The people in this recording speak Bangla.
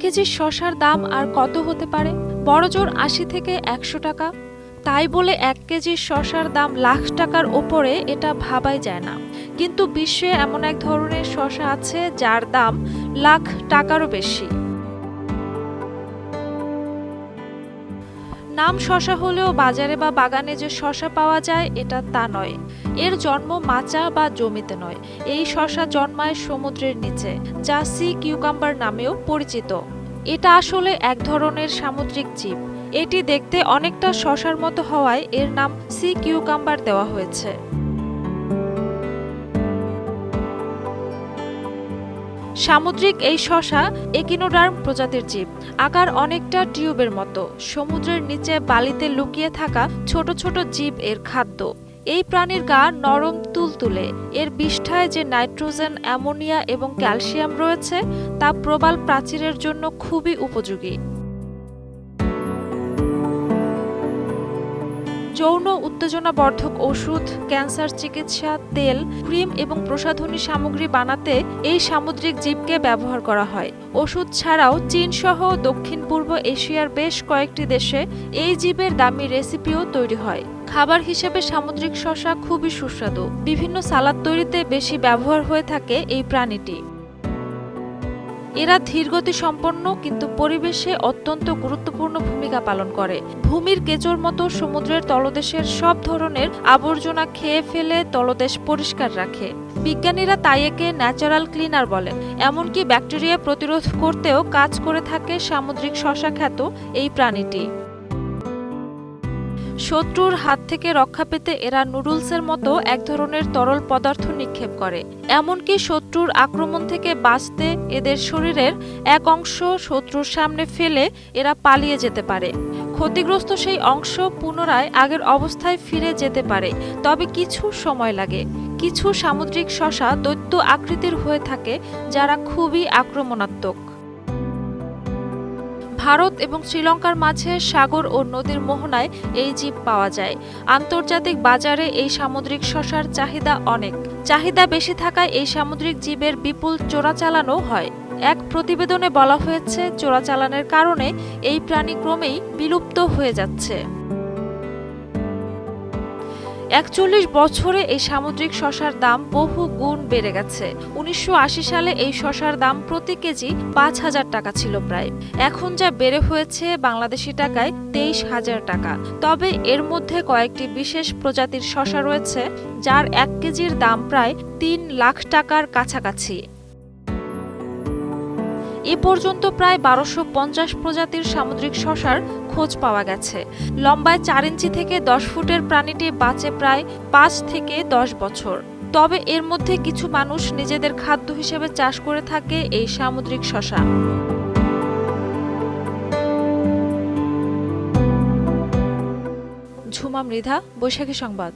কেজি শশার দাম আর কত হতে পারে? বড়জোর আশি থেকে একশো টাকা। তাই বলে এক কেজি শশার দাম লাখ টাকার ওপরে এটা ভাবাই যায় না। কিন্তু বিশ্বে এমন এক ধরনের শশা আছে যার দাম লাখ টাকারও বেশি। নাম শশা হলেও বাজারে বা বাগানে যে শশা পাওয়া যায়, এটা তা নয়। এর জন্ম মাচা বা জমিতে নয়। এই শশা জন্মায় সমুদ্রের নিচে, যা সি কিউকাম্বার নামেও পরিচিত। এটা আসলে এক ধরনের সামুদ্রিক জীব। এটি দেখতে অনেকটা শশার মতো হওয়ায় এর নাম সি কিউকাম্বার দেওয়া হয়েছে। সামুদ্রিক এই শশা একিনোডার্ম প্রজাতির জীব। আকার অনেকটা টিউবের মতো। সমুদ্রের নিচে বালিতে লুকিয়ে থাকা ছোট ছোট জীব এর খাদ্য। এই প্রাণীর গা নরম তুলতুলে। এর বিষ্ঠায় যে নাইট্রোজেন, অ্যামোনিয়া এবং ক্যালসিয়াম রয়েছে, তা প্রবাল প্রাচীরের জন্য খুবই উপযোগী। যৌন উত্তেজনাবর্ধক ওষুধ, ক্যান্সার চিকিৎসা, তেল, ক্রিম এবং প্রসাধনী সামগ্রী বানাতে এই সামুদ্রিক জীবকে ব্যবহার করা হয়। ওষুধ ছাড়াও চীন সহ দক্ষিণ পূর্ব এশিয়ার বেশ কয়েকটি দেশে এই জীবের দামি রেসিপিও তৈরি হয়। খাবার হিসেবে সামুদ্রিক শশা খুবই সুস্বাদু। বিভিন্ন সালাদ তৈরিতে বেশি ব্যবহার হয়ে থাকে এই প্রাণীটি। এরা ধীরগতি সম্পন্ন, কিন্তু পরিবেশে অত্যন্ত গুরুত্বপূর্ণ ভূমিকা পালন করে। ভূমির কেঁচোর মতো সমুদ্রের তলদেশের সব ধরনের আবর্জনা খেয়ে ফেলে তলদেশ পরিষ্কার রাখে। বিজ্ঞানীরা তাই একে ন্যাচারাল ক্লিনার বলেন এমনকি ব্যাকটেরিয়া প্রতিরোধ করতেও কাজ করে থাকে সামুদ্রিক শশা খ্যাত এই প্রাণীটি। শত্রুর হাত থেকে রক্ষা পেতে এরা নুডলসের মতো এক ধরনের তরল পদার্থ নিক্ষেপ করে। এমনকি শত্রুর আক্রমণ থেকে বাঁচতে এদের শরীরের এক অংশ শত্রুর সামনে ফেলে এরা পালিয়ে যেতে পারে। ক্ষতিগ্রস্ত সেই অংশ পুনরায় আগের অবস্থায় ফিরে যেতে পারে। তবে কিছু সময় লাগে। কিছু সামুদ্রিক শশা দৈত্য আকৃতির হয়ে থাকে, যারা খুবই আক্রমণাত্মক। ভারত এবং শ্রীলঙ্কার মাঝে সাগর ও নদীর মোহনায় এই জীব পাওয়া যায়। আন্তর্জাতিক বাজারে এই সামুদ্রিক শশার চাহিদা অনেক। চাহিদা বেশি থাকায় এই সামুদ্রিক জীবের বিপুল চোরাচালানও হয়। এক প্রতিবেদনে বলা হয়েছে, চোরাচালানের কারণে এই প্রাণী ক্রমেই বিলুপ্ত হয়ে যাচ্ছে। একচল্লিশ বছরে এই সামুদ্রিক শশার দাম বহু গুণ বেড়ে গেছে। উনিশশো আশি সালে এই শশার দাম প্রতি কেজি পাঁচ হাজার টাকা ছিল প্রায়। এখন যা বেড়ে হয়েছে বাংলাদেশি টাকায় তেইশ হাজার টাকা। তবে এর মধ্যে কয়েকটি বিশেষ প্রজাতির শশা রয়েছে, যার এক কেজির দাম প্রায় তিন লাখ টাকার কাছাকাছি। এ পর্যন্ত প্রায় বারোশো পঞ্চাশ প্রজাতির সামুদ্রিক শশার খোঁজ পাওয়া গেছে। লম্বায় চার ইঞ্চি থেকে দশ ফুটের প্রাণীটি বাঁচে প্রায় পাঁচ থেকে দশ বছর। তবে এর মধ্যে কিছু মানুষ নিজেদের খাদ্য হিসেবে চাষ করে থাকে এই সামুদ্রিক শশা। ঝুমা মৃধা, বৈশাখী সংবাদ।